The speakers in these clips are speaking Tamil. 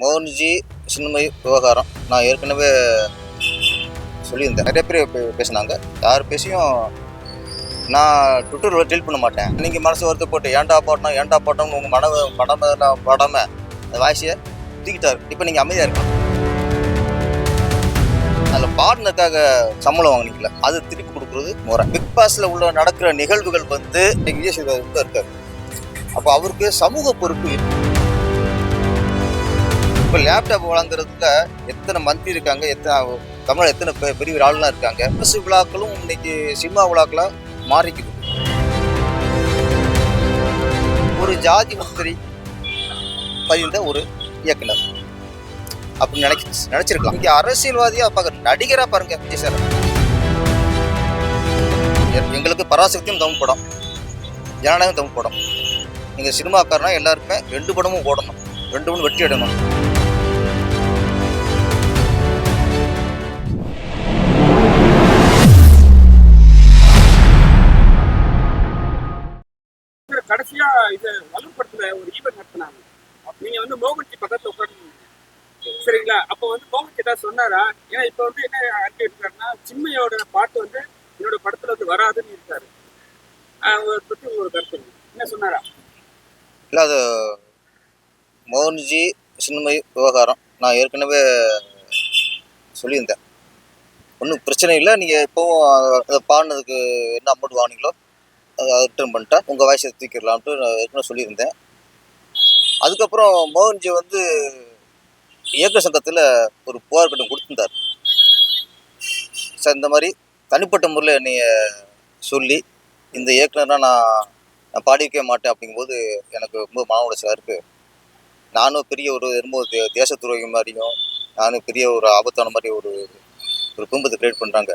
மோகன்ஜி சின்மை விவகாரம். நான் ஏற்கனவே சொல்லியிருந்தேன். நிறைய பேர் பே- யார் பேசியும் நான் ட்விட்டரில் டீல் பண்ண மாட்டேன். நீங்கள் மனசு வருத்த போட்டு ஏன்டா போட்டோம் ஏன்டா போட்டோம்னு உங்கள் மன படம படாமல் அந்த வாய்ஸியை தூக்கிட்டாரு. இப்போ நீங்கள் அமைதியாக இருக்கலாம் அதில் பாடினதுக்காக சம்பளம் வாங்கினீங்களா அது திருப்பி கொடுக்குறது முறை. பிக் பாஸில் உள்ள நடக்கிற நிகழ்வுகள் வந்து விஜய் சேதுபதி இருக்கார் இருக்காரு. அப்போ அவருக்கு சமூக பொறுப்பு இருக்கு. இப்போ லேப்டாப் வழங்குறதுல எத்தனை மந்தி இருக்காங்க? எத்தனை தமிழ் எத்தனை பெ- பெரிய ஒரு ஆளுலாம் இருக்காங்க? அரசு விழாக்களும் இன்னைக்கு சினிமா விழாக்களாக மாறிக்குது. ஒரு ஜாதி முத்திரை பதிந்த ஒரு இயக்குனர். அப்படின்னு நினைக்க நினைச்சிருக்கலாம். இங்கே அரசியல்வாதியாக பார்க்க நடிகராக பாருங்க சார். எங்களுக்கு பராசக்தியும் தமிழ் படம். ஜனநாயகம் தமிழ் படம். நீங்கள் சினிமாக்காரனா எல்லாருக்குமே ரெண்டு படமும் ஓடணும். ரெண்டு படம் வெற்றி அடையணும். ஏதாவது சொன்னாரா? ஏன்னா இப்ப வந்து என்ன அறிக்கை எடுக்கிறாருன்னா சிம்மையோட பாட்டு வந்து என்னோட படத்துல வந்து வராதுன்னு இருக்காரு. அவரை பற்றி பத்தி ஒரு கருத்து என்ன சொன்னாரா? இல்லை அது மோகன்ஜி சின்மை விவகாரம். நான் ஏற்கனவே சொல்லியிருந்தேன். ஒன்றும் பிரச்சனை இல்லை. நீங்கள் இப்போவும் அதை பாடினதுக்கு என்ன அமௌண்ட் வாங்கினீங்களோ அதை ரிட்டர்ன் பண்ணிட்டேன். உங்கள் வயசை தூக்கிடலாம்ட்டு நான் ஏற்கனவே சொல்லியிருந்தேன். அதுக்கப்புறம் மோகன்ஜி வந்து இயக்க சங்கத்தில் ஒரு புகார் கட்டம் கொடுத்துருந்தார். சார் இந்த மாதிரி தனிப்பட்ட முறையில் என்னைய சொல்லி இந்த இயக்குனராக நான் நான் பாடி வைக்க மாட்டேன் அப்படிங்கும்போது எனக்கு ரொம்ப மன உளைச்சலாக இருக்குது நானும் பெரிய ஒரு ரொம்ப தே தேச துரோகி மாதிரியும் நானும் பெரிய ஒரு ஆபத்தான மாதிரி ஒரு ஒரு குடும்பத்தை கிரியேட் பண்ணுறாங்க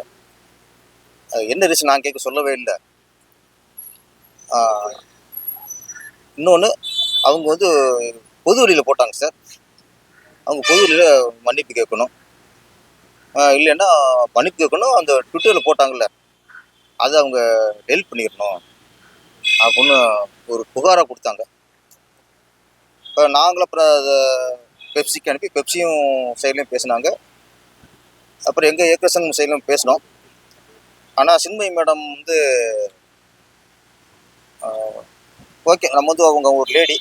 என்ன ரீசன் நான் கேட்க சொல்லவே இல்லை. இன்னொன்று அவங்க வந்து பொது வழியில் போட்டாங்க சார். அவங்க பொது மன்னிப்பு கேட்கணும். இல்லைன்னா மன்னிப்பு கேட்கணும். அந்த ட்விட்டரில் போட்டாங்கல்ல அதை அவங்க ஹெல்ப் பண்ணிடணும். அப்படின்னு ஒரு புகாராக கொடுத்தாங்க. இப்போ நாங்களும் அப்புறம் அதை பெப்சிக்கு அனுப்பி பெப்சியும் சைட்லையும் பேசினாங்க. அப்புறம் எங்கள் இயக்க சைட்லையும் பேசினோம். ஆனால் சின்மயி மேடம் வந்து ஓகே நம்ம வந்து அவங்க ஒரு லேடி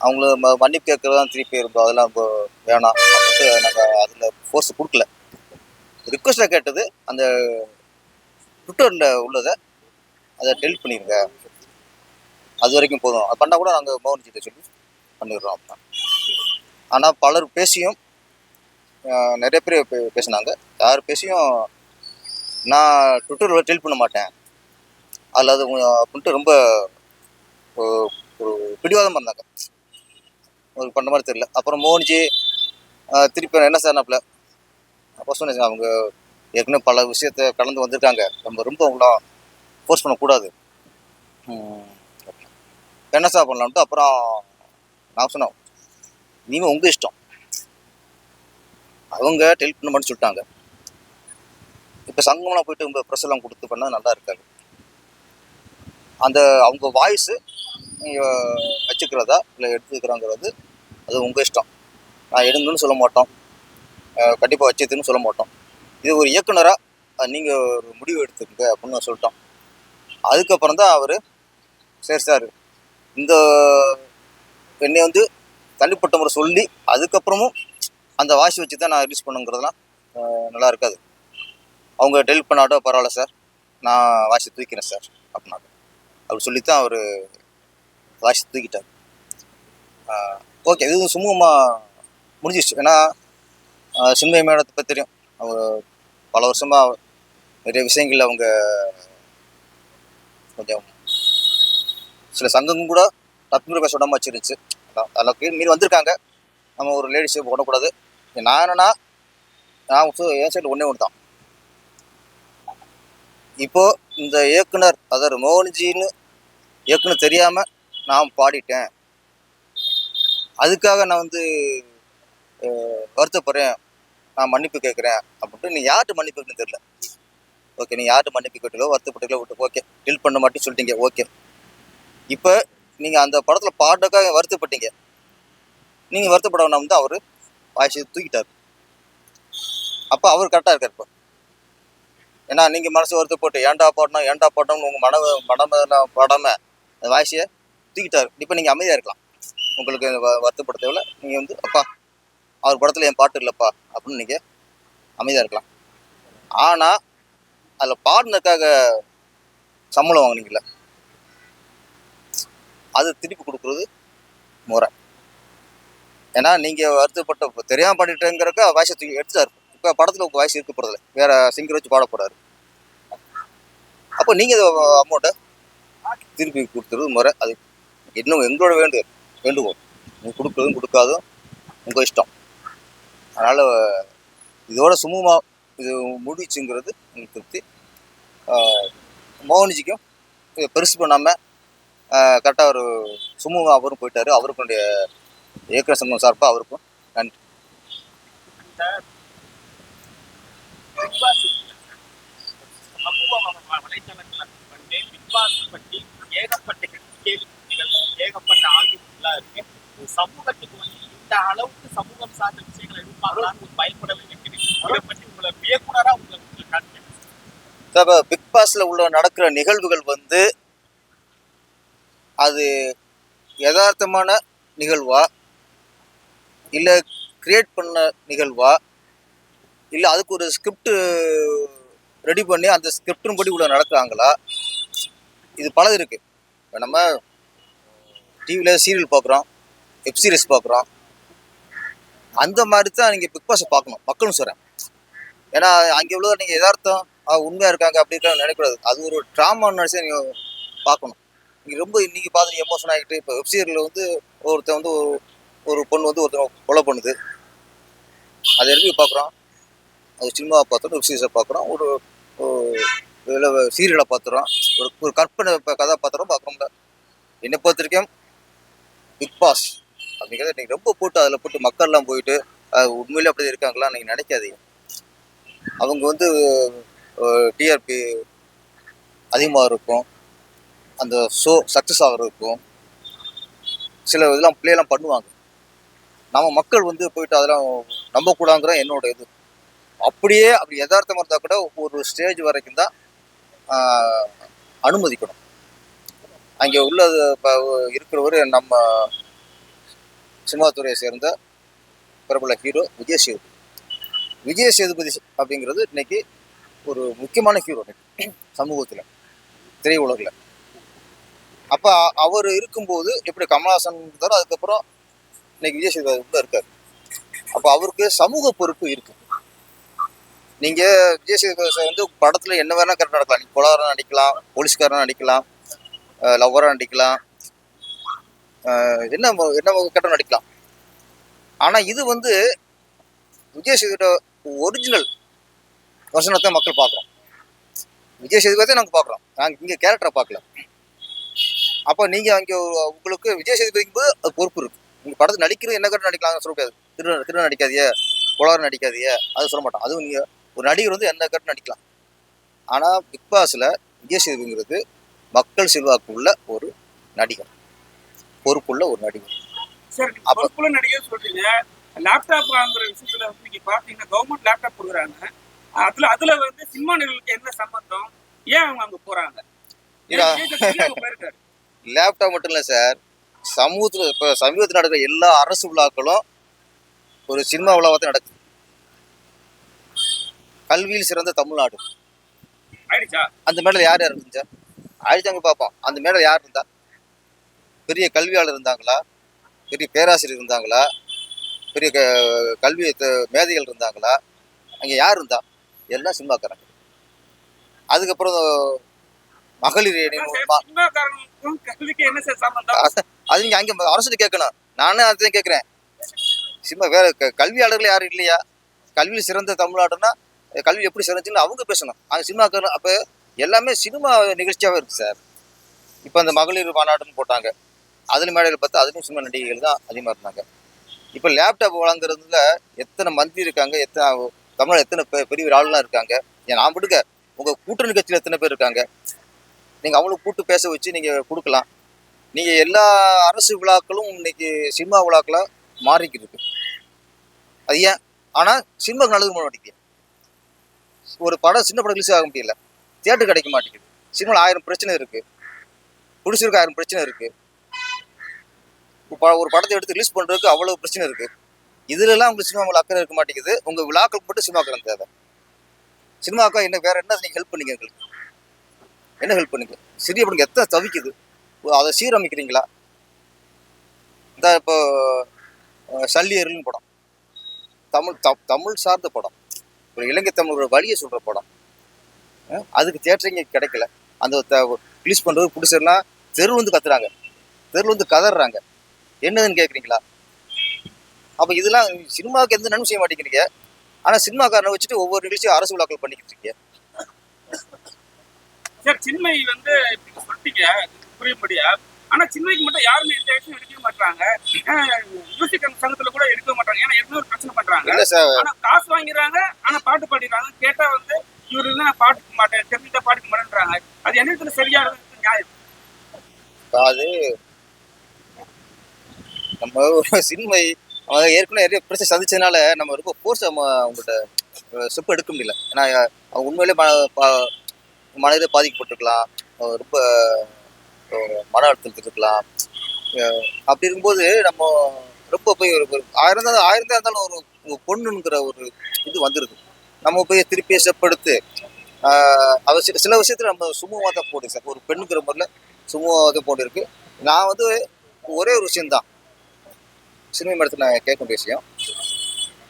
அவங்கள ம மன்னிப்பு கேட்கறது தான் திருப்பி இருக்கும் அதெல்லாம் இப்போ வேணாம். அப்படின்ட்டு நாங்கள் அதில் ஃபோர்ஸ் கொடுக்கல. ரிக்வஸ்ட்டாக கேட்டது அந்த ட்விட்டரில் உள்ளதை அதை டெலிட் பண்ணிடுங்க அது வரைக்கும் போதும். அது பண்ணால் கூட நாங்கள் மோகன் கிட்ட சொல்லி பண்ணிடுறோம் அப்படின்னா ஆனால் பலர் பேசியும் நிறைய பேர் பே- பேசினாங்க. யார் பேசியும் நான் ட்விட்டரில் டெலிட் பண்ண மாட்டேன். அதில் அது அப்படின்ட்டு ரொம்ப ஒரு பிடிவாதமாக இருந்தாங்க. ஒரு பண்ண மாதிரி தெரியல. அப்புறம் மோனிஜி திருப்பி என்ன சார்னாப்புல? அப்போ சொன்னேன் அவங்க ஏற்கனவே பல விஷயத்த கலந்து வந்திருக்காங்க. நம்ம ரொம்ப அவங்களாம் ஃபோர்ஸ் பண்ணக்கூடாது. என்ன சார் பண்ணலாம்ட்டு அப்புறம் நான் சொன்னேன் நீங்கள் உங்கள் இஷ்டம். அவங்க டெல் பண்ண மட்டும் சொல்லிட்டாங்க. இப்போ சங்கம்லாம் போயிட்டு உங்கள் ப்ரெஸ்லாம் கொடுத்து பண்ணால் நல்லா இருக்காது. அந்த அவங்க வாய்ஸு நீங்கள் வச்சுக்கிறதா இல்லை எடுத்துக்கிறாங்கிறது அது உங்கள் இஷ்டம். நான் எடுங்கன்னு சொல்ல மாட்டோம். கண்டிப்பாக வச்சதுன்னு சொல்ல மாட்டோம். இது ஒரு இயக்குனராக நீங்கள் ஒரு முடிவு எடுத்துக்கங்க அப்படின்னு நான் சொல்லிட்டோம். அதுக்கப்புறம் தான் அவர் சரி சார் இந்த என்னை வந்து தள்ளிப்பட்ட முறை சொல்லி அதுக்கப்புறமும் அந்த வாஷ் வச்சு தான் நான் ரிலீஸ் பண்ணுங்கிறதுலாம் நல்லா இருக்காது. அவங்க டெலிட் பண்ணாட்டோ பரவாயில்ல சார். நான் வாஷை தூக்கிறேன் சார் அப்படின்னாங்க அப்படி சொல்லித்தான் அவர் வாஷை தூக்கிட்டார். ஓகே இதுவும் சுமூகமாக முடிஞ்சிச்சு ஏன்னா அஹ், மேடத்தை பற்றி தெரியும். அவங்க பல வருஷமாக நிறைய விஷயங்கள் அவங்க கொஞ்சம் சில சங்கங்கள் கூட தப்புமுறை பேச விடாம வச்சிருந்துச்சு. அதான் அதில் மீறி வந்திருக்காங்க. நம்ம ஒரு லேடிஸை பண்ணக்கூடாது நான் என்னன்னா நான் சு- என் சைடு ஒன்றே ஒன்று தான் இப்போ இந்த இயக்குனர் அதாவது மோகன்ஜின்னு இயக்குனர் தெரியாமல் நான் பாடிட்டேன். அதுக்காக நான் வந்து வருத்தப்படுறேன். நான் மன்னிப்பு கேட்குறேன் அப்படின்ட்டு நீ யார்கிட்ட மன்னிப்பு தெரியல. ஓகே நீ யார்கிட்ட மன்னிப்பு கேட்டீங்களோ வருத்தப்பட்டீங்களோ விட்டு ஓகே. டில் பண்ண மாட்டேன்னு சொல்லிட்டீங்க ஓகே. இப்போ நீங்கள் அந்த படத்தில் பாட்டுக்காக வருத்தப்பட்டீங்க. நீங்கள் வருத்தப்பட வேணாம் வந்து அவர் வாய்ஸை தூக்கிட்டார். அப்போ அவர் கரெக்டாக இருக்கார் இப்போ. ஏன்னா நீங்கள் மனசு வருத்தப்பட்டு ஏன்டா பாடணும் ஏன்டா பாடணும்னு உங்கள் மன மடமை படாமல் அந்த வாய்ஸையை தூக்கிட்டார். இப்போ நீங்கள் அமைதியாக இருக்கலாம். உங்களுக்கு வ- வருத்தப்பட தேவையில்ல நீங்கள் வந்து அப்பா அவர் படத்தில் என் பாட்டு இல்லைப்பா அப்படின்னு நீங்கள் அமைதியாக இருக்கலாம். ஆனால் அதில் பாடினதுக்காக சம்பளம் வாங்கினீங்கள அது திருப்பி கொடுக்குறது முறை. ஏன்னா நீங்கள் வருத்தப்பட்ட தெரியாமல் பாடிட்டேங்கிறக்க வாய்ஸை தூக்கி எடுத்துட்டாரு. இப்போ படத்தில் உங்கள் வாய்ஸ் இருக்க போகிறதில்ல வேற சிங்கர் வச்சு பாட போகிறாரு அப்போ நீங்கள் அமௌண்ட்டை திருப்பி கொடுத்துறது முறை. அது இன்னும் எங்களோட வேண்டும் வேண்டுகோள். நீங்கள் கொடுக்குறதும் கொடுக்காதும் உங்கள் இஷ்டம். அதனால் இதோட சுமூகமாக இது முடிச்சுங்கிறது எங்களுக்கு திருப்தி. மோகனிஜிக்கும் இதை பெருசு பண்ணாமல் கரெக்டாக ஒரு சுமூகம் அவரும் போயிட்டார். அவருக்குடைய இயக்குனர் சங்கம் சார்பாக அவருக்கும் நன்றி. ஏகப்பட்ட கேள்விகள் ஏகப்பட்ட ஆய்வுகள்லாம் சமூகத்துக்கு இந்த அளவுக்கு சமூகம் சார்ந்த விஷயங்களை எடுப்பாங்களான்னு ஒரு பயப்படவே இதை பற்றி உங்களை வியக்குனரா உங்களை உங்களுக்கு பிக் பாஸ்ல உள்ள நடக்கிற நிகழ்வுகள் வந்து அது யதார்த்தமான நிகழ்வா? இல்லை கிரியேட் பண்ண நிகழ்வா? இல்லை அதுக்கு ஒரு ஸ்கிரிப்ட் ரெடி பண்ணி அந்த ஸ்கிரிப்டின் படி உள்ள நடக்கிறாங்களா? இது பலது இருக்குது இப்போ நம்ம டிவியில் சீரியல் பார்க்குறோம் வெப் சீரிஸ் பார்க்குறோம் அந்த மாதிரி தான் நீங்கள் பிக் பாஸை பார்க்கணும் மக்களும் சொல்கிறேன் ஏன்னா அங்கே உள்ள நீங்கள் எதார்த்தம் உண்மையாக இருக்காங்க அப்படி இருக்காங்க நினைக்கூடாது அது ஒரு ட்ராமா நினச்சி நீங்கள் பார்க்கணும். நீங்கள் ரொம்ப இன்றைக்கி பார்த்து எமோஷன் ஆகிட்டு இப்போ வெப்சீரியில் வந்து ஒருத்தன் வந்து ஒரு- ஒரு பொண்ணு வந்து ஒருத்தன் கொலை பண்ணுது. அதை எப்படி பார்க்குறோம்? அது சினிமாவை பார்த்துறோம் வெப்சீரிஸை பார்க்குறோம். ஒரு இதில் சீரியலை பார்த்துறோம். ஒரு ஒரு கற்பனை கதாபாத்திரம் பார்க்குறோம்ல. என்னை பொறுத்த வரைக்கும் பிக் பாஸ் அப்படிங்கிறத நீங்கள் ரொம்ப போட்டு அதில் போட்டு மக்கள்லாம் போயிட்டு அது உண்மையிலே அப்படி இருக்காங்களா நீங்கள் நினைக்காதீங்க. அவங்க வந்து டிஆர்பி அதிகமாக இருக்கும். அந்த ஷோ சக்ஸஸ் ஆகிறதுக்கும் சில இதெல்லாம் ப்ளேலாம் பண்ணுவாங்க. நம்ம மக்கள் வந்து போயிட்டு அதெல்லாம் நம்பக்கூடாங்கிற என்னோட இது. அப்படியே அப்படி யதார்த்தமாக இருந்தால் கூட ஒரு ஸ்டேஜ் வரைக்கும் தான் அனுமதிக்கணும். அங்கே உள்ளது இருக்கிறவர் நம்ம சினிமாத்துறையை சேர்ந்த பிரபல ஹீரோ விஜய் சேதுபதி. விஜய் சேதுபதி அப்படிங்கிறது இன்னைக்கு ஒரு முக்கியமான ஹீரோ சமூகத்தில் திரையுலகில். அப்போ அவர் இருக்கும்போது எப்படி கமல்ஹாசன் இருந்தாரோ அதுக்கப்புறம் இன்னைக்கு விஜய் சேதுபதி உள்ள இருக்கார். அப்போ அவருக்கு சமூக பொறுப்பு இருக்கு. நீங்கள் விஜய் சேதுபதி சார் வந்து படத்தில் என்ன வேணால் கரெக்டாக நடக்கலாம். நீங்கள் கொலாரம் நடிக்கலாம் போலீஸ்காரன் நடிக்கலாம் லவ்வராக நடிக்கலாம். என்ன என்ன கட்டம் நடிக்கலாம். ஆனால் இது வந்து விஜய் சேதுபதியோட ஒரிஜினல் வசனத்தை மக்கள் பார்க்குறோம். விஜய் சேதுபதி நாங்கள் பார்க்குறோம். நாங்கள் இங்கே கேரக்டரை பார்க்கல. அப்போ நீங்கள் அங்கே உங்களுக்கு விஜய் சேதுபதிக்கு போது அது பொறுப்பு இருக்கு. உங்கள் படத்தை நடிக்கிறது என்ன கட்டம் நடிக்கலாம்னு சொல்ல முடியாது. திரு திரு நடிக்காதிய புலவர் நடிக்காதிய அது சொல்ல மாட்டோம். அதுவும் நீங்கள் ஒரு நடிகர் வந்து என்ன கட்டம் நடிக்கலாம். ஆனால் பிக் பாஸில் விஜய் சேதுபதிங்கிறது மக்கள் செல்வாக்கு உள்ள ஒரு நடிகர். பொறுப்புள்ள ஒரு நடிகர். சார் பொறுப்புள்ள நடிகர் சொல்றீங்க. லேப்டாப் வாங்குற விஷயத்துல வந்து நீங்க பாத்தீங்கன்னா கவர்மெண்ட் லேப்டாப் கொடுக்குறாங்க. அதுல அதுல வந்து சினிமா நிகழ்வுக்கு என்ன சம்பந்தம்? ஏன் அவங்க அங்க போறாங்க? லேப்டாப் மட்டும் இல்லை சார். சமூகத்தில் இப்போ சமீபத்தில் நடக்கிற எல்லா அரசு விழாக்களும் ஒரு சினிமா விழாவாக தான் நடக்குது. கல்வியில் சிறந்த தமிழ்நாடு. அந்த மேடையில் யார் யார் இருந்துச்சா? ஆயிடுச்சாங்க பார்ப்போம். அந்த மேடையில் யார் இருந்தா? பெரிய கல்வியாளர் இருந்தாங்களா? பெரிய பேராசிரியர் இருந்தாங்களா? பெரிய க கல்வி மேதைகள் இருந்தாங்களா? அங்கே யார் இருந்தா? எல்லாம் சினிமாக்காரங்க. அதுக்கப்புறம் மகளிர் அது நீங்கள் அங்கே அரசு கேட்கணும். நானே அதுதான் கேட்குறேன். சினிமா வேற கல்வியாளர்கள் யாரும் இல்லையா? கல்வியில் சிறந்த தமிழ்நாடுன்னா கல்வி எப்படி சிறந்துச்சுன்னு அவங்க பேசணும். அங்கே சினிமாக்காரன் அப்போ எல்லாமே சினிமா நிகழ்ச்சியாகவே இருக்குது சார். இப்போ அந்த மகளிர் மாநாடுன்னு போட்டாங்க. அதில் மேடையில் பார்த்தா அதுலேயும் சினிமா நடிகைகள் தான் அதிகமாக இருந்தாங்க. இப்போ லேப்டாப் வழங்குறதுல எத்தனை மந்திரி இருக்காங்க எத்தனை தமிழ் எத்தனை பெ- பெரிய ஆளுலாம் இருக்காங்க? ஏன் நான் விடுங்க உங்கள் கூட்டணி கட்சியில் எத்தனை பேர் இருக்காங்க? நீங்கள் அவ்வளோ கூட்டு பேச வச்சு நீங்கள் கொடுக்கலாம். நீங்கள் எல்லா அரசு விழாக்களும் இன்னைக்கு சினிமா விழாக்களாக மாறிக்கிட்டு இருக்கு. அது ஏன்? ஆனால் சினிமாவுக்கு நல்லது பண்ண ஒரு படம் சின்ன படம் ரிலீஸ் ஆக முடியல. தியேட்டர் கிடைக்க மாட்டேங்குது. சினிமாவில் ஆயிரம் பிரச்சனை இருக்கு. பிடிச்சிருக்கு ஆயிரம் பிரச்சனை இருக்கு. இப்போ ஒரு படத்தை எடுத்து ரிலீஸ் பண்ணுறதுக்கு அவ்வளோ பிரச்சனை இருக்கு. இதுலலாம் உங்களுக்கு சினிமா மேலே அக்கறை இருக்க மாட்டேங்குது. உங்கள் விழாக்களுக்கு மட்டும் சினிமா அக்கறை தேவை. சினிமாக்கா என்ன வேற என்ன நீங்கள் ஹெல்ப் பண்ணீங்க எங்களுக்கு? என்ன ஹெல்ப் பண்ணீங்க? சிறிய அப்படிங்க எத்தனை தவிக்குது? அதை சீரமைக்கிறீங்களா? இந்த இப்போ சல்லியர்னு படம். தமிழ் த- தமிழ் சார்ந்த படம். ஒரு இலங்கை தமிழோட வழியை சொல்கிற படம். அதுக்கு தேட்டரிங்க கிடைக்கல. அந்த ரிலீஸ் பண்ணுறது பிடிச்சிருலாம் தெருவில் வந்து கத்துறாங்க. தெருவில் வந்து கதறாங்க. என்னதுன்னு கேட்குறீங்களா அப்போ இதெல்லாம் சினிமாவுக்கு எந்த நன்மை செய்ய மாட்டேங்கிறீங்க? ஆனால் சினிமாக்காரனை வச்சுட்டு ஒவ்வொரு நிகழ்ச்சியும் அரசு விழாக்கள் பண்ணிக்கிட்டு இருக்கீங்க. சார் சின்மை வந்து இப்படி சொல்லிட்டீங்க புரியும்படியா? ஆனா சின்மைக்கு மட்டும் யாருமே எந்த ஆக்ஷன் எடுக்கவே மாட்டாங்க மியூசிக் சங்கத்துல கூட எடுக்க மாட்டாங்க ஏன்னா ஒரு பிரச்சனை பண்றாங்க. காசு வாங்கிடுறாங்க ஆனா பாட்டு பாடிடுறாங்க கேட்டா வந்து இவரு நான் பாட்டுக்க மாட்டேன். தெரிஞ்சுட்டா பாட்டுக்க மாட்டேன்றாங்க. அது என்ன இடத்துல சரியா இருக்கு நியாயம். அது நம்ம ஒரு சின்மை அவங்க ஏற்கனவே நிறைய பிரச்சனை சந்திச்சதுனால நம்ம ரொம்ப ஃபோர்ஸ் நம்ம அவங்கள்ட்ட ஸ்டெப் எடுக்க முடியல. ஏன்னா அவங்க உண்மையிலே ம பா- மனதிலே பாதிக்கப்பட்டிருக்கலாம். ரொம்ப மன அழுத்தத்தில் இருக்கலாம் அஹ், அப்படி இருக்கும்போது நம்ம ரொம்ப போய் ஒரு ஆயிரம் தான் ஆயிரம் தான் இருந்தாலும் ஒரு பொண்ணுங்கிற ஒரு இது வந்துருது. நம்ம போய் திருப்பி ஸ்டெப் எடுத்து சில சில விஷயத்தில் நம்ம சுமூகமாக தான் போடுது சார். ஒரு பெண்ணுங்கிற முறையில் சுமூகமாக தான் போட்டு இருக்கு நான் வந்து ஒரே ஒரு விஷயம்தான். சினிமா மேடத்தில் நான் கேட்க வேண்டிய விஷயம்.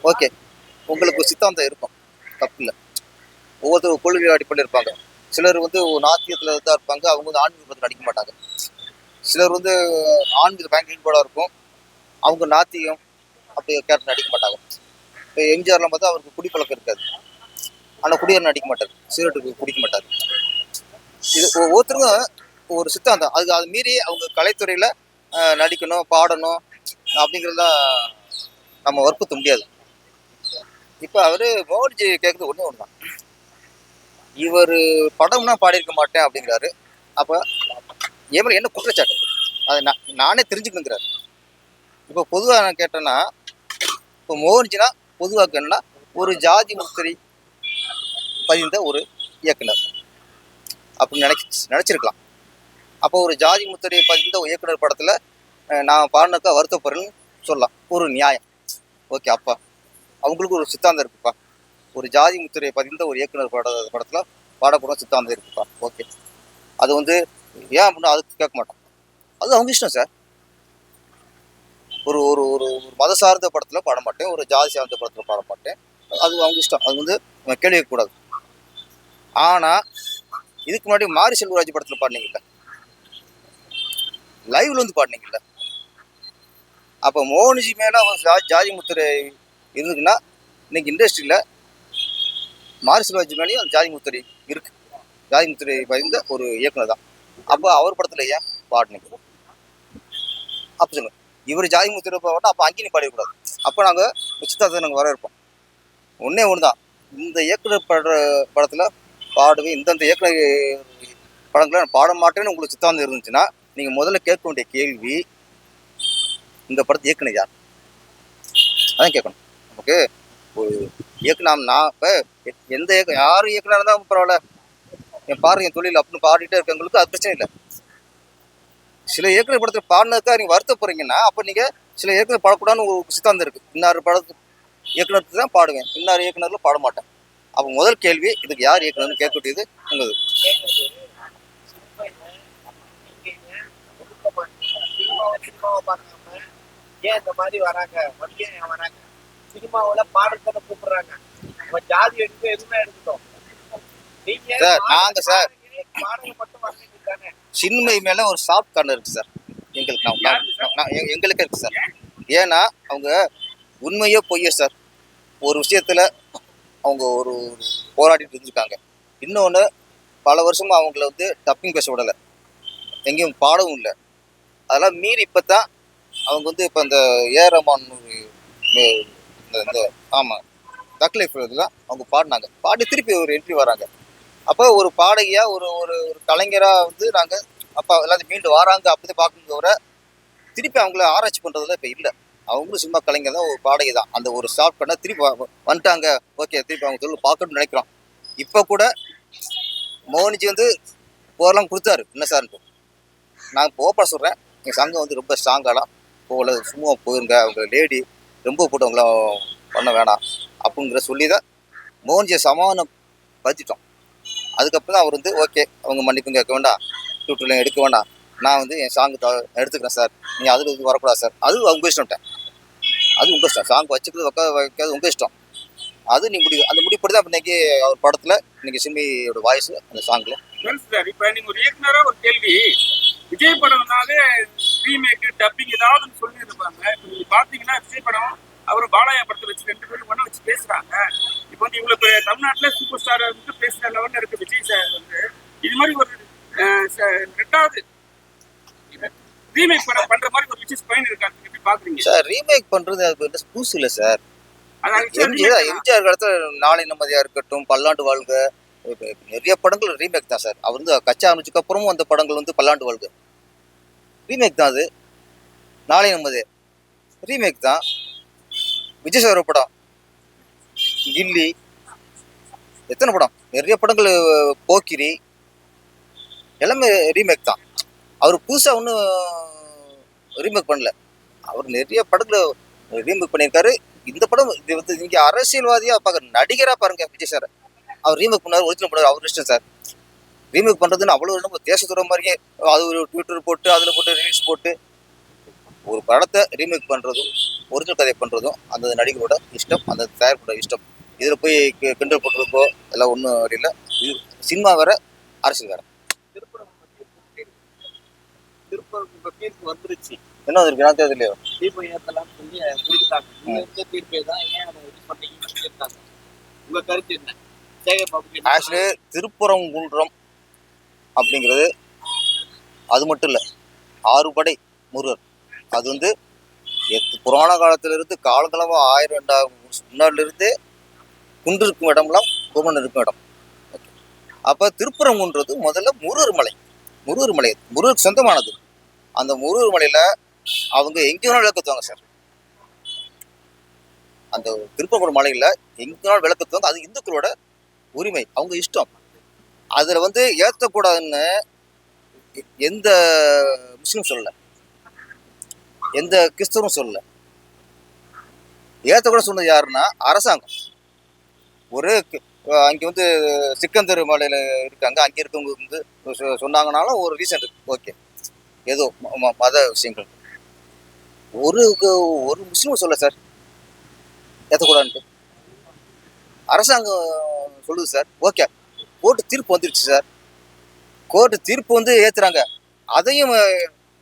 ஓகே உங்களுக்கு சித்தாந்தம் இருக்கும். தப்பு இல்லை. ஒவ்வொருத்தர் கொள்கை அடிப்படையில் இருப்பாங்க. சிலர் வந்து நாத்தியத்தில் தான் இருப்பாங்க அவங்க வந்து ஆன்மீகத்தில் அடிக்க மாட்டாங்க. சிலர் வந்து ஆன்மீக பேங்க் ஈடுபாடாக இருக்கும். அவங்க நாத்தியம் அப்படி கேரக்டர் அடிக்க மாட்டாங்க. இப்போ எம்ஜிஆர்லாம் பார்த்தா அவருக்கு குடிப்பழக்கம் இருக்காது. ஆனால் குடியார் நடிக்க மாட்டார். சிகரெட்டுக்கு குடிக்க மாட்டார். இது ஒவ்வொருத்தருக்கும் ஒரு சித்தாந்தம். அது அது மீறி அவங்க கலைத்துறையில் நடிக்கணும் பாடணும் அப்படிங்கிறதெல்லாம் நம்ம வற்புறுத்த முடியாது. இப்போ அவர் மோடிஜி கேட்குறது ஒன்றே ஒன்று தான் இவர் படம்னா பாடியிருக்க மாட்டேன் அப்படிங்கிறாரு. அப்போ எவ்வளோ என்ன குற்றச்சாட்டு? அதை நான் நானே தெரிஞ்சுக்கணுங்கிறார். இப்போ பொதுவாக நான் கேட்டேன்னா இப்போ மோகன்ஜினா பொதுவாக என்னன்னா ஒரு ஜாதி முத்திரை பதிந்த ஒரு இயக்குனர். அப்படின்னு நினைச்சு நினச்சிருக்கலாம். அப்போ ஒரு ஜாதி முத்திரை பதிந்த இயக்குனர் படத்தில் நான் பாடினக்கா வருத்தப்படுறேன்னு சொல்லலாம். ஒரு நியாயம். ஓகே அப்பா. அவங்களுக்கு ஒரு சித்தாந்தம் இருக்குப்பா. ஒரு ஜாதி முத்திரை பதிந்த ஒரு இயக்குனர் பட படத்தில் பாடக்கூட சித்தாந்தம் இருக்குப்பா. ஓகே. அது வந்து ஏன் அப்படின்னா அதுக்கு கேட்க மாட்டோம். அது அவங்க இஷ்டம் சார். ஒரு ஒரு ஒரு ஒரு மத சார்ந்த படத்தில் பாட மாட்டேன். ஒரு ஜாதி சார்ந்த படத்தில் பாட மாட்டேன். அது அவங்க இஷ்டம். அது வந்து நம்ம கேள்வி ஆனால் இதுக்கு முன்னாடி மாரி செல்வராஜ் படத்தில் பாடினீங்கல்ல? லைவ்ல வந்து பாடினீங்கல்ல? அப்போ மோகன்ஜி மேலே ஜா- ஜாதி முத்திரை இருந்துக்குன்னா இன்னைக்கு இண்டஸ்ட்ரியில் மாரி செல்வராஜ் மேலேயும் அந்த ஜாதி முத்திரை இருக்கு. ஜாதி முத்திரை பயந்த ஒரு இயக்குனர் தான். அப்போ அவர் படத்தில் ஏன் பாடினீங்க? அப்போ சொல்லுங்க. இவர் ஜாதி முத்திரை அப்போ அங்கேயும் பாடிடக்கூடாது. அப்போ நாங்கள் நிச்சயதார்த்தத்தை நாங்கள் வரவேற்போம். ஒன்றே ஒன்று தான் இந்த இயக்குனர் படுற படத்தில் பாடுவேன். இந்தந்த இயக்குனர் படங்களை நான் பாட மாட்டேன்னு உங்களுக்கு சித்தாந்தம் இருந்துச்சுன்னா நீங்கள் முதல்ல கேட்க வேண்டிய கேள்வி இந்த படத்தை இயக்குனர் யார்? அதான் கேட்கணும். நமக்கு ஒரு இயக்குனர் நான் இப்போ எந்த இயக்க யார் இயக்குனர் இருந்தால் பரவாயில்ல. என் பாருங்க என் தொழில் அப்படின்னு பாடிட்டே இருக்கவங்களுக்கு அது பிரச்சனை இல்லை. சில இயக்குனர் படத்தில் பாடினதுக்காக நீங்கள் வருத்தப்படுறீங்கன்னா அப்போ நீங்கள் சில இயக்குனர் பாடக்கூடாதுன்னு ஒரு சித்தாந்தம் இருக்குது இன்னார் படத்து இயக்குனருக்கு தான் பாடுவேன். இன்னார் இயக்குனரில் பாட மாட்டேன். அப்போ முதல் கேள்வி இதுக்கு யார் இயக்குனர்னு கேட்க வேண்டியது உங்களது. ஏன் இந்த மாதிரி வராங்க வழியே வராங்க சினிமாவுல பாடத்தை கூப்பிடுறாங்க நம்ம ஜாதி எடுத்து எதுவுமே எடுத்துட்டோம் நீங்க சார், நாங்க சார். பாடல் மட்டும் வரீங்க சின்மை மேலே ஒரு சாஃப்ட் கார்னர் இருக்குது சார் எங்களுக்கு நான் எங்களுக்கு இருக்குது சார் ஏன்னா அவங்க உண்மையோ பொய்யோ சார் ஒரு விஷயத்தில் அவங்க ஒரு போராடிட்டு இருந்திருக்காங்க. இன்னொன்று பல வருஷமா அவங்கள வந்து டப்பிங் பேச விடலை. எங்கேயும் பாடவும் இல்லை. அதெல்லாம் மீறி இப்போ தான் அவங்க வந்து இப்போ இந்த ஏரமான் ரமான் மே- இந்த ஆமாம் தக் லைஃப் இதெல்லாம் அவங்க பாடினாங்க. பாடி திருப்பி ஒரு என்ட்ரி வராங்க. அப்போ ஒரு பாடகியாக ஒரு ஒரு ஒரு கலைஞராக வந்து நாங்கள் அப்போ எல்லாத்தையும் மீண்டு வராங்க அப்படி பார்க்கணும் தவிர திருப்பி அவங்கள ஆராய்ச்சி பண்ணுறதுல இப்போ இல்லை. அவங்களும் சினிமா கலைஞர் தான் ஒரு பாடகி தான். அந்த ஒரு ஸ்டார்ட் பண்ணால் திருப்பி வந்துட்டாங்க. ஓகே திருப்பி அவங்க தொழில் பார்க்கணும்னு நினைக்கிறோம். இப்போ கூட மோனிஜி வந்து போரெல்லாம் கொடுத்தாரு. என்ன சார்ன்ட்டு நான் ஓப்பா சொல்கிறேன் எங்கள் சங்கம் வந்து ரொம்ப ஸ்ட்ராங்காலாம் போகல சும்மா போயிருங்க அவங்க லேடி ரொம்ப போட்டு பண்ண வேணாம். அப்படிங்கிற சொல்லி தான் மோகன்ஜியை சமாதானம் படுத்திட்டோம். அதுக்கப்புறம் தான் அவர் வந்து ஓகே அவங்க மன்னிப்பும் கேட்க வேண்டாம். ட்விட்டர்லையும் எடுக்க வேண்டாம். நான் வந்து என் சாங்கு எடுத்துக்கிறேன் சார் நீங்கள் அதுக்கு இது வரக்கூடாது சார் அது உங்கள் இஷ்டம்ட்டேன் அது உங்கள் இஷ்டம். சாங் வச்சுக்கிறது வைக்க வைக்காது உங்கள் இஷ்டம். அது நீ முடிவு அந்த முடிப்படி தான் இன்னைக்கு அவர் படத்தில் இன்னைக்கு சிம்மியோட வாய்ஸ் அந்த சாங்கில் பெருசு சார் ஒரு இயக்குனரா ஒரு கேள்வி. விஜய் படம்னாலே ரீமேக்கு டப்பிங் ஏதாவது சொல்லியிருப்பாங்க. சொல்லி இருப்பாங்க இப்ப விஜய் படம் அவர் பாலாயா படத்தை வச்சு ரெண்டு பேரும் ஒண்ணா வச்சு பேசுறாங்க. இப்போ வந்து இவ்வளவு பெரிய தமிழ்நாட்டுல சூப்பர் ஸ்டார் வந்து பேசுற லெவல்ல இருக்கு விஜய் சார் வந்து இது மாதிரி ஒரு ரெண்டாவது ரீமேக் படம் பண்ற மாதிரி ஒரு விஜய் ஸ்பைன் எப்படி பாக்குறீங்க. சார் ரீமேக் பண்ணுறது அது புதுசு இல்லை சார். எம்ஜிஆர் காலத்தில் நாளை நிம்மதியாக இருக்கட்டும் பல்லாண்டு வாழ்க. நிறைய படங்கள் ரீமேக் தான் சார். அவர் வந்து கச்சா ஆரம்பிச்சதுக்கு அப்புறமும் அந்த படங்கள் வந்து பல்லாண்டு வாழ்க. ரீமேக் தான் அது. நாளை நிம்மதி. ரீமேக் தான். விஜய் சார் படம். கில்லி. எத்தனை படம்? நிறைய படங்கள் போக்கிரி. எல்லாமே ரீமேக் தான். அவர் புதுசாக ஒன்றும் ரீமேக் பண்ணல. அவர் நிறைய படங்களை ரீமேக் பண்ணியிருக்காரு. இந்த படம் இது வந்து இங்கே அரசியல்வாதியாக பார்க்க நடிகரா பாருங்க விஜய் சார் அவர் ரீமேக் பண்ணார் ஒரிஜினல் பண்ணார் அவர் இஷ்டம் சார் ரீமேக் பண்றதுன்னு அவ்வளோ நம்ம தேசத்துறை மாதிரியே அது ஒரு ட்விட்டர் போட்டு அதில் போட்டு ரீல்ஸ் போட்டு ஒரு படத்தை ரீமேக் பண்றதும் ஒரிஜினல் கதை பண்றதும் அந்த நடிகரோட இஷ்டம் அந்த தயாரிப்போட இஷ்டம். இதில் போய் கிண்டல் போட்டுருக்கோ எல்லாம் ஒன்றும் இல்லை. இது சினிமா வேற அரசியல் வேற. தீர்ப்பு வந்துருச்சு. என்ன இருக்கு நான் தெரியலையோ தீபம் ஏத்தலாம்னு சொல்லி தீர்ப்பே தான் ஏன் அதை இது உங்க கருத்து என்ன? ஆக்சுவலி திருப்புறங்குன்றம் அப்படிங்கிறது அது மட்டும் இல்லை. ஆறுபடை முருகர். அது வந்து எத் புராண காலத்துல இருந்து காலங்காலமாக ஆயிரம் ரெண்டாயிரம் முன்னாடிலிருந்தே குன்று இருக்கும் இடம்லாம் குமரன் இருக்கும் இடம். அப்போ திருப்புறங்குன்றது முதல்ல முருகர் மலை. முருகர் மலை முருகருக்கு சொந்தமானது. அந்த முருகர் மலையில் அவங்க எங்கே வேணாலும் விளக்கத்துவாங்க சார். அந்த திருப்பரங்குன்ற மலையில் எங்கே வேணாலும் விளக்கத்துவாங்க. அது இந்துக்களோட உரிமை அவங்க இஷ்டம். அதில் வந்து ஏற்றக்கூடாதுன்னு எந்த முஸ்லீம் சொல்லலை. எந்த கிறிஸ்தவரும் சொல்லல. ஏற்றக்கூட சொன்னது யாருன்னா அரசாங்கம். ஒரு அங்கே வந்து சிக்கந்தர் மலையில் இருக்காங்க. அங்கே இருக்கவங்க வந்து சொ- சொன்னாங்கனாலும் ஒரு ரீசன் இருக்கு. ஓகே ஏதோ மத விஷயங்கள். ஒரு ஒரு முஸ்லீமும் சொல்ல சார். ஏற்றக்கூடாதுன்ட்டு அரசாங்கம் சொல்லுது சார். ஓகே கோர்ட்டு தீர்ப்பு வந்துருச்சு சார். கோர்ட்டு தீர்ப்பு வந்து ஏத்துறாங்க. அதையும்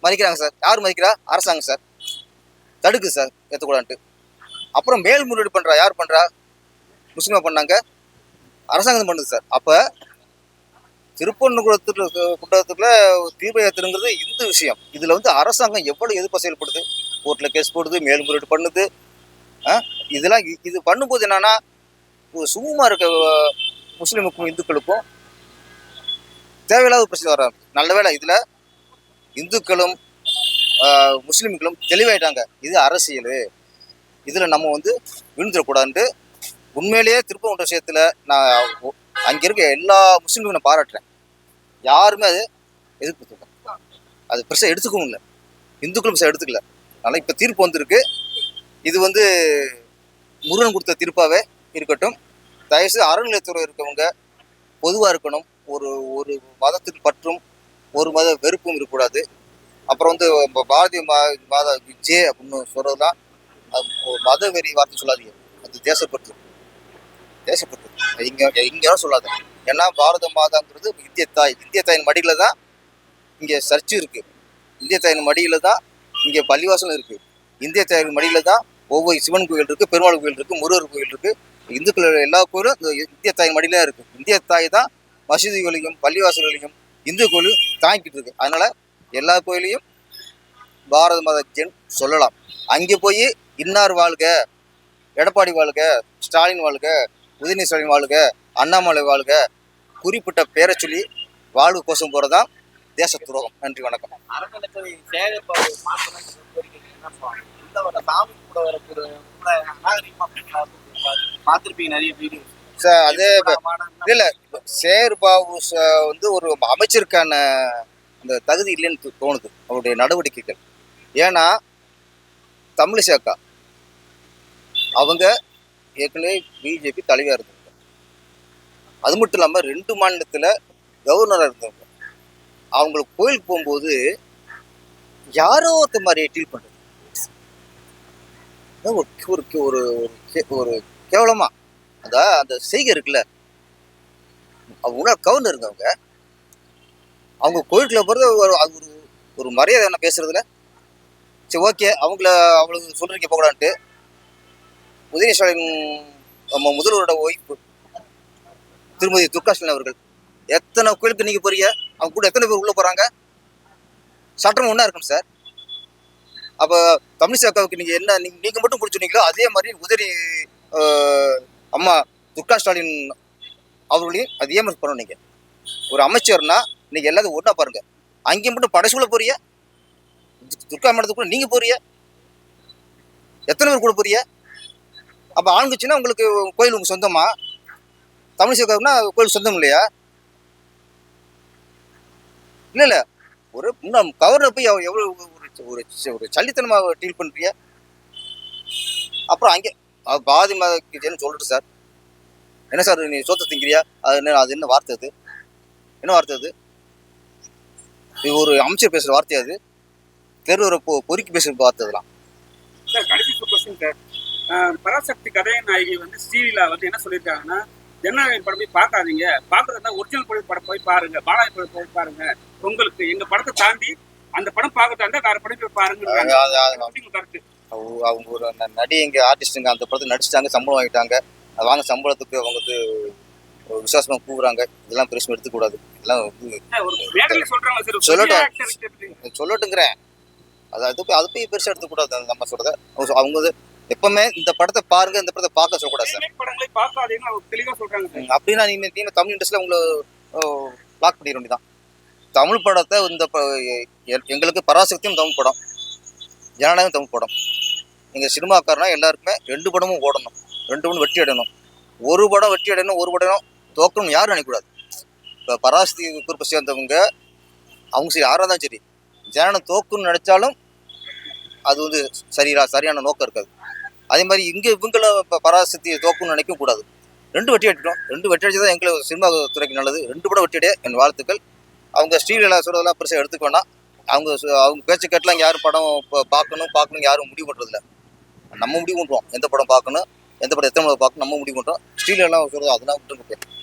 மதிக்கிறாங்க சார். யார் மதிக்கிறா? அரசாங்கம் சார். தடுக்கு சார். ஏற்றுக்கூடான்ட்டு அப்புறம் மேல்முறையீடு பண்ணுறா யார் பண்ணுறா முஸ்லீமாக பண்ணாங்க. அரசாங்கம் பண்ணுது சார். அப்போ திருப்பூர்குளத்துல குற்றத்துல தீர்ப்பை ஏற்றுங்கிறது இந்த விஷயம். இதில் வந்து அரசாங்கம் எவ்வளவு எதிர்ப்பு செயல்படுது? கோர்ட்டில் கேஸ் போடுது மேல்முறையீடு பண்ணுது. ஆ? இதெல்லாம் இது பண்ணும்போது என்னன்னா ஒரு சும்மா இருக்க முஸ்லீமுக்கும் இந்துக்களுக்கும் தேவையில்லாத ஒரு பிரச்சனை வர நல்ல வேலை இதில் இந்துக்களும் முஸ்லீம்களும் தெளிவாயிட்டாங்க. இது அரசியல். இதில் நம்ம வந்து விழுந்துடக்கூடாதுன்ட்டு உண்மையிலேயே திருப்பூர் விஷயத்தில் நான் அங்கே இருக்க எல்லா முஸ்லீம்களும் நான் பாராட்டுறேன். யாருமே அது எதிர்ப்பு அது பெருசாக எடுத்துக்கவும் இல்லை. இந்துக்களும் பெருசாக எடுத்துக்கல. அதனால் இப்போ தீர்ப்பு வந்திருக்கு. இது வந்து முருகன் கொடுத்த தீர்ப்பாகவே இருக்கட்டும். தயவுசெய்து அறநிலையத்துறை இருக்கவங்க பொதுவாக இருக்கணும். ஒரு ஒரு மதத்துக்கு பற்றும் ஒரு மத வெறுப்பும் இருக்கக்கூடாது. அப்புறம் வந்து பாரதிய மா மாதா ஜே அப்படின்னு சொல்றதுலாம் மத வெறி வார்த்தை சொல்லாதீங்க. அது தேசப்பற்று. தேசப்பற்று. இங்க இங்கே சொல்லாத. ஏன்னா பாரத மாதாங்கிறது இந்திய தாய். இந்திய தாயின் மடியில் தான் இங்கே சர்ச்சு இருக்கு. இந்திய தாயின் மடியில் தான் இங்கே பள்ளிவாசலும் இருக்கு. இந்திய தாயின் மடியில் தான் ஒவ்வொரு சிவன் கோயில் இருக்கு பெருமாள் கோயில் இருக்கு முருகர் கோயில் இருக்கு. இந்துக்கள் எல்லா கோயிலும் இந்த இந்திய தாயின் மடியில இருக்கு. இந்திய தாய் தான் மசூதிகளையும் பள்ளிவாசல்களையும் இந்து கோயிலும் தாங்கிட்டு இருக்கு. அதனால எல்லா கோயிலையும் பாரத மத ஜென் சொல்லலாம். அங்கே போய் இன்னார் வாழ்க எடப்பாடி வாழ்க ஸ்டாலின் வாழ்க உதயநிதி ஸ்டாலின் வாழ்க அண்ணாமலை வாழ்க குறிப்பிட்ட பேரை சொல்லி வாழ்வு கோஷம் போகிறதான் தேச துரோகம். நன்றி வணக்கம். பார்த்துருப்பீங்க நிறைய வீடியோ சார் அதே இல்ல சேர் பாபு வந்து ஒரு அமைச்சருக்கான அந்த தகுதி இல்லைன்னு தோணுது அவருடைய நடவடிக்கைகள். ஏன்னா தமிழிசை அக்கா. அவங்க ஏற்கனவே பிஜேபி தலைவா இருந்தவங்க. அது மட்டும் இல்லாம ரெண்டு மாநிலத்துல கவர்னரா இருந்தவங்க. அவங்களுக்கு கோயிலுக்கு போகும்போது யாரோ ஒருத்த மாதிரி டீல் பண்றது. ஒரு ஒரு ஒரு ஒரு கே- ஒரு கேவலமா. அந்த அந்த செய்கை இருக்குல்ல. அவங்க கவர்னருங்க அவங்க அவங்க கோயிலுக்குள்ள போகிறது ஒரு அது ஒரு ஒரு மரியாதை என்ன பேசுறதுல? சரி ஓகே அவங்கள அவங்களுக்கு சொல்றீங்க போகலான்ட்டு. உதய ஸ்டாலின் நம்ம முதல்வரோட ஒய்ஃபு திருமதி துர்கா ஸ்டாலின் அவர்கள் எத்தனை கோயிலுக்கு நீங்க போறீங்க? அவங்க கூட எத்தனை பேர் உள்ள போறாங்க? சட்டம் ஒன்றா இருக்கும் சார். அப்போ தமிழிசை அக்காவுக்கு நீங்க என்ன நீங்க நீங்க மட்டும் பிடிச்சிருந்தீங்களோ அதே மாதிரி உதரி அம்மா துர்கா ஸ்டாலின் அவர்களையும் அதே மாதிரி பண்ணணும் நீங்கள் ஒரு அமைச்சர்னா நீங்கள் எல்லாத்தையும் ஒன்றா பாருங்க. அங்கேயும் மட்டும் படைசுக்குள்ள போறிய? துர்கா மடத்துக்குள்ள நீங்கள் போறிய? எத்தனை பேர் கூட போறிய? அப்போ ஆண்குச்சின்னா உங்களுக்கு கோயில் உங்களுக்கு சொந்தமா? தமிழிசை கோயில் சொந்தம் இல்லையா? இல்லை இல்லை. ஒரு இன்னும் கவர்னர் போய் எவ்வளோ ஒரு ஒரு சல்லித்தனமாக டீல் பண்ணுறிய அப்புறம் அங்கே அஹ் பாதி மதன்னு சொல்லிட்டு சார். என்ன சார் நீ சோத்த திங்கிறியா? அது என்ன அது என்ன வார்த்தை அது? என்ன வார்த்தை அது? இது ஒரு அமைச்சர் பேசுற வார்த்தை அது. தெருவரை பொ பொறுக்கி பேசுற வார்த்தை அதெல்லாம். சார் கடைசி கொஸ்டின் சார். பராசக்தி கதாநாயகி வந்து ஸ்ரீலா வந்து என்ன சொல்லியிருக்காங்கன்னா ஜனநாயகம் படம் போய் பார்க்காதீங்க. பார்க்கறதா ஒரிஜினல் படம் படம் போய் பாருங்க. பாலாஜி படம் போய் பாருங்க. உங்களுக்கு எங்க படத்தை தாண்டி அந்த படம் பார்க்கறதா இருந்தா வேற படம் போய் பாருங்க அது- அது- அது- கருத்து அவங்க ஒரு ந- நடிகைங்க ஆர்டிஸ்ட்டுங்க அந்த படத்தை நடிச்சிட்டாங்க சம்பளம் வாங்கிட்டாங்க. அது வாங்க சம்பளத்துக்கு அவங்க வந்து ஒரு விசுவாசமா கூவுறாங்க. இதெல்லாம் பெருசும் எடுத்துக்கூடாது இதெல்லாம் வந்து சொல்லட்டும். சொல்லட்டுங்கிறேன் அது அது போய் அது போய் பெருசாக எடுத்துக்கூடாது நம்ம சொல்றத? அவங்க வந்து எப்பவுமே இந்த படத்தை பாருங்க இந்த படத்தை பார்க்க சொல்லக்கூடாது சார். அப்படின்னா நீங்க நீங்க தமிழ் இண்டஸ்ட்ரியில் உங்களை லாக் பண்ணிட வேண்டியதான் தமிழ் படத்தை இந்த எங்களுக்கு பராசக்தியும் தமிழ் படம். ஜனநாயகம் தமிழ் படம். நீங்கள் சினிமாக்காரனா எல்லாருக்குமே ரெண்டு படமும் ஓடணும். ரெண்டு படம் வெற்றி அடையணும். ஒரு படம் வெற்றி அடையணும் ஒரு படம் தோக்கணும் யாரும் நினைக்கக்கூடாது. இப்போ பராசக்தி குறிப்பை சேர்ந்தவங்க அவங்க சரி யாராக தான் சரி ஜனனம் தோக்குன்னு நினைச்சாலும் அது வந்து சரியா சரியான நோக்கம் இருக்காது. அதே மாதிரி இங்கே இவங்கள இப்போ பராசக்தி தோக்குன்னு நினைக்க கூடாது. ரெண்டு வெட்டி அடிக்கணும். ரெண்டு வெட்டி அடிச்சு தான் எங்களுக்கு சினிமா துறைக்கு நல்லது. ரெண்டு படம் வெட்டிடைய என் வாழ்த்துக்கள். அவங்க ஸ்ரீலீலா சொல்றதெல்லாம் பெருசாக எடுத்துக்க வேண்டாம் அவங்க அவங்க பேச்சு கேட்டலாம் யாரும் படம் இப்போ பார்க்கணும் பார்க்கணும் யாரும் முடிவு பண்ணுறதில்ல நம்ம முடிவு பண்ணுறோம் எந்த படம் பார்க்கணும் எந்த படம் எத்தனை படம் பார்க்கணும் நம்ம முடிவு பண்ணுறோம் ஸ்ரீலீலாம் சொல்கிறது அதெல்லாம் விட்டு